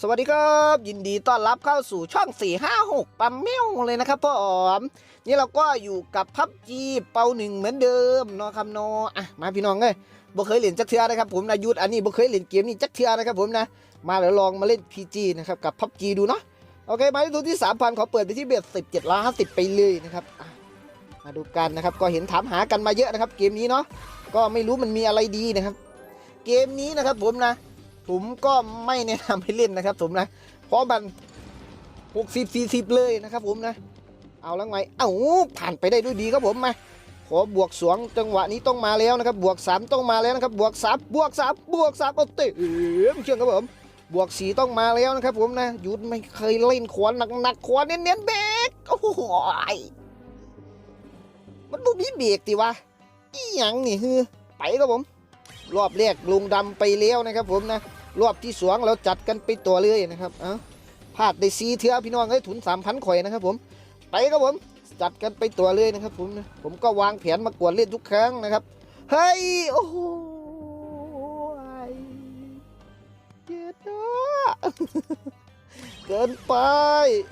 สวัสดีครับ ยินดีต้อนรับเข้าสู่ช่อง 456ปั๊มเมวเลยนะครับพ่ออ๋อม นี่เราก็อยู่กับพับจีเปาหนึ่งเหมือนเดิมเนาะครับเนาะอะมาพี่น้องเอ้ยบ่เคยเล่นจักเทือนะครับผมนายุทธอันนี้บ่เคยเล่นเกมนี้จักเทือนะครับผมนะมาเดี๋ยวลองมาเล่น PG นะครับกับพับจีดูเนาะโอเคมาที่ตัวที่3,000ขอเปิดไปที่เบ็ด17ล้าน50 ไปเลยนะครับมาดูกันนะครับก็เห็นถามหากันมาเยอะนะครับ เกมนี้เนาะก็ไม่รู้มันมีอะไรดีนะครับ เกมนี้นะครับผมนะ ผมก็ไม่แนะนำให้เล่นนะครับผมนะเพราะมัน60 40เลยนะครับผมนะ เอาแล้วไงเอ้าผ่านไปได้ด้วยดีครับผมมาขอบวกสองจังหวะนี้ต้องมาแล้วนะครับ บวก 3 ต้องมาแล้วนะครับ บวก3บวก3บวก3เอาเตะเชื่องครับผม บวก4ต้องมาแล้วนะครับ ผมนะยุทธไม่เคยเล่นขวานหนักๆขวานเน้นๆเบรกโอ้โหมันบ่มีเบรกติวะอีหยังนี่คือไปครับผม รอบแรกลุงดำไปแล้วนะครับ ผมนะ รอบที่สองเราจัดกันไปตัวเลยนะครับ เอ้าพลาดได้ซีเทือพี่น้องเอ้ยถุนสามพันข่อยนะครับผม ไปครับผม จัดกันไปตัวเลยนะครับผม ผมก็วางแผนมากวนเล่นทุกครั้งนะครับ เฮ้ย โอ้โหเจ็ดเกินไป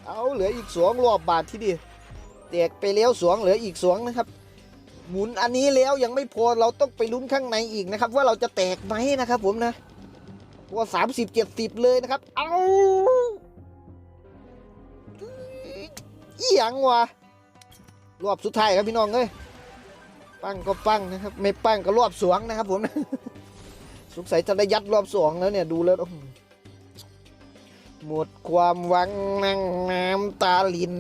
เอาเหลืออีกสองรอบบาทที่ดีแตกไปแล้วสองเหลืออีกสองนะครับ หมุนอันนี้แล้วยังไม่พอเราต้องไปลุ้นข้างในอีกนะครับ ว่าเราจะแตกไหมนะครับผมนะ ว่าสามสิบเจ็ดสิบเลยนะครับ เอาอีหยังวะรอบสุดท้ายครับพี่น้องเอ้ยปั้งก็ปั้งนะครับ ไม่ปั้งก็รอบสวงนะครับผมสงสัยจะได้ยัดรอบสองแล้วเนี่ยดูแล้วหมดความหวังนั่งน้ำตาลิน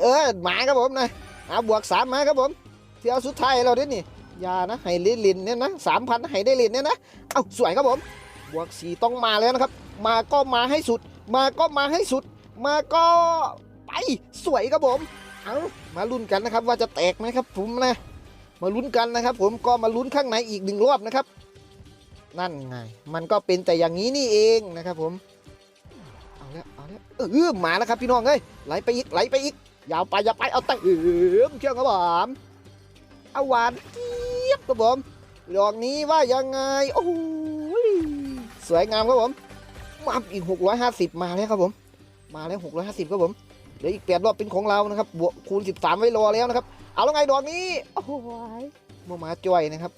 เออหมาครับผมนะเอาบวกสามมาครับผมเที่ยวสุดท้ายเราด้วยนี่ ยานะให้เล่นลินเนี่ยนะสามพันให้ได้ลินเนี่ยนะเอ้าสวยครับผมบวกสีต้องมาแล้วนะครับ มาก็มาให้สุด มาก็มาให้สุด มาก็ไปสวยครับผมเอามาลุ้นกันนะครับว่าจะแตกไหมครับผมนะมาลุ้นกันนะครับ ผมก็มาลุ้นข้างในอีกหนึ่งรอบนะครับ นั่นไงมันก็เป็นแต่อย่างนี้นี่เองนะครับผมเอาแล้วเอาแล้วเออมาแล้วครับพี่น้องเอ้ยไหลไปอีกไหลไปอีกยาวไปยาวไปเอาแต่เออเชื่องครับผมเอาหวานกี ครับผมดอกนี้ว่ายังไง โอ้ยสวยงามครับผมมาอีก 650 มาแล้วครับผม มาแล้ว 650ครับผมเหลืออีกแปดรอบเป็นของเรานะครับ บวกคูณ 13 ไว้รอแล้วนะครับ เอาแล้วไงดอกนี้ โอ้ยมามาจ่อยนะครับ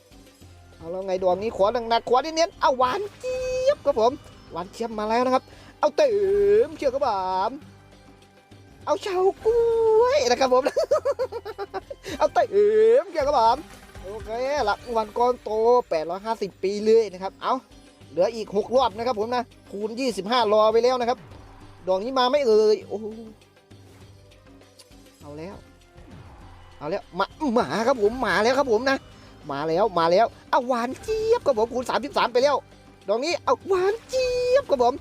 เอาแล้วไงดอกนี้ขวาหนักๆขวาเน้นๆเอาหวานเจี๊ยบครับผม หวานเจี๊ยบมาแล้วนะครับ เอาเต็มเชื่อครับผมเอาเฉากล้วยนะครับผม เอาเต็มเชื่อครับผม โอเครางวัลก้อนโต 850 ปีเลยนะครับ เอาเหลืออีก 6 รอบนะครับผมนะ คูณ 25 รอไปแล้วนะครับ ดอกนี้มาไม่เอ่ย โอ้โหเอาแล้ว เอาแล้วมาหมาครับผมหมาแล้วครับผมนะ มาแล้วมาแล้วเอาหวานเจี๊ยบครับผมคูณ 33 ไปแล้ว ดอกนี้เอาหวานเจี๊ยบครับผม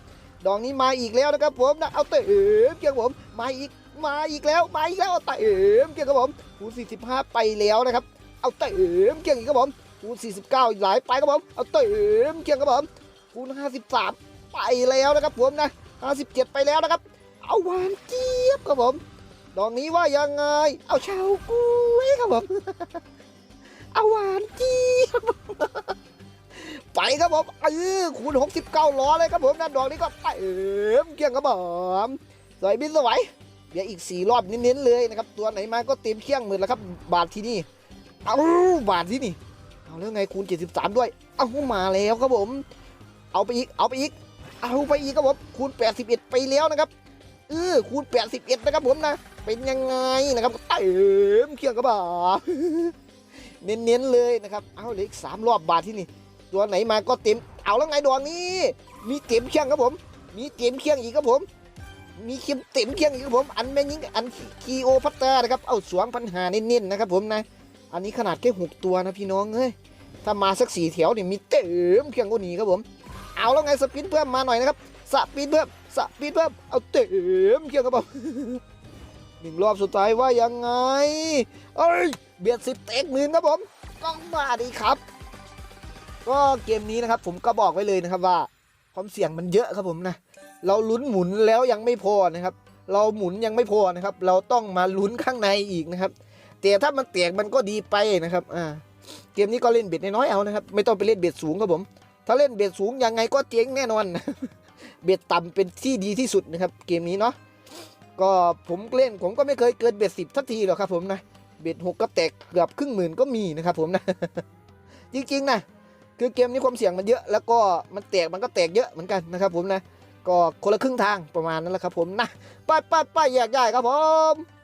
ดอกนี้มาอีกแล้วนะครับผมนะ เอาเต๋มเกี่ยวกับผม มาอีก มาอีกแล้ว มาอีกแล้วเต๋มเกี่ยวกับผมคูณ 45 ไปแล้วนะครับ เอาเต็มเกียงอีกครับผมคูณ49หลายไปครับผมเอาเต็มเกียงครับผมคูณ53 ไปแล้วนะครับผมนะ57 ไปแล้วนะครับ เอาหวานเจี๊ยบครับผมดอกนี้ว่ายังไง เอาชาวกล้วยครับผมเอาหวานเจี๊ยบไปครับผมเออคูณ69ล้อเลยครับผมนะดอกนี้ก็เต็มเกียงครับผมสวยบินสวยเดี๋ยวอีก 4 รอบเน้นๆเลยนะครับ ตัวไหนมาก็เต็มเคียงหมื่นแล้วครับ บาทที่นี่ เอาบาทที่นี่ เอาแล้วไงคูณ 73 ด้วย เอามาแล้วครับผม เอาไปอีก เอาไปอีก เอาไปอีกครับผม คูณ 81 ไปแล้วนะครับ เออ คูณ 81 นะครับผมนะ เป็นยังไงนะครับเต็มเครื่องกระบะเน้นๆเลยนะครับ เอาเหลืออีก3รอบบาทที่นี่ ตัวไหนมาก็เต็ม เอาแล้วไงดวงนี้ มีเต็มเครื่องครับผม มีเต็มเครื่องอีกครับผมมีเข็มเต็มเครื่องอีกครับผม อันแม่ยิงอันคีโอพัตตานะครับ เอาสวงพันหาเน้นๆนะครับผมนะ อันนี้ขนาดแค่หกตัวนะพี่น้องเอ้ยถ้ามาสักสี่แถวเนี่ยมีเต็มเครื่องกว่านี้ครับผม เอาแล้วไงสปีดเพิ่มมาหน่อยนะครับสปีดเพิ่มสปีดเพิ่มเอาเต็มเครื่องครับผมหนึ่งรอบสุดท้ายว่ายังไงเอ้ยเบียดสิบเต็กหมื่นครับผมต้องมาดีครับ ก็เกมนี้นะครับผมก็บอกไว้เลยนะครับว่าความเสี่ยงมันเยอะครับผมนะเราลุ้นหมุนแล้วยังไม่พอนะครับ เราหมุนยังไม่พอนะครับ เราต้องมาลุ้นข้างในอีกนะครับ แต่ถ้ามันแตกมันก็ดีไปนะครับอ่าเกมนี้ก็เล่นเบ็ดน้อยเอานะครับ ไม่ต้องไปเล่นเบ็ดสูงครับผม ถ้าเล่นเบ็ดสูงยังไงก็เจ๊งแน่นอน เบ็ดต่ำเป็นที่ดีที่สุดนะครับ เกมนี้เนาะก็ผมเล่นผมก็ไม่เคยเกินเบ็ดสิบทักทีหรอกครับผมนะเบ็ดหกก็แตกเกือบครึ่งหมื่นก็มีนะครับผมนะ จริงๆนะคือเกมนี้ความเสี่ยงมันเยอะ แล้วก็มันแตกมันก็แตกเยอะเหมือนกันนะครับผมนะก็คนละครึ่งทางประมาณนั้นแหละครับผมนะไปไปไปแยกย้ายครับผม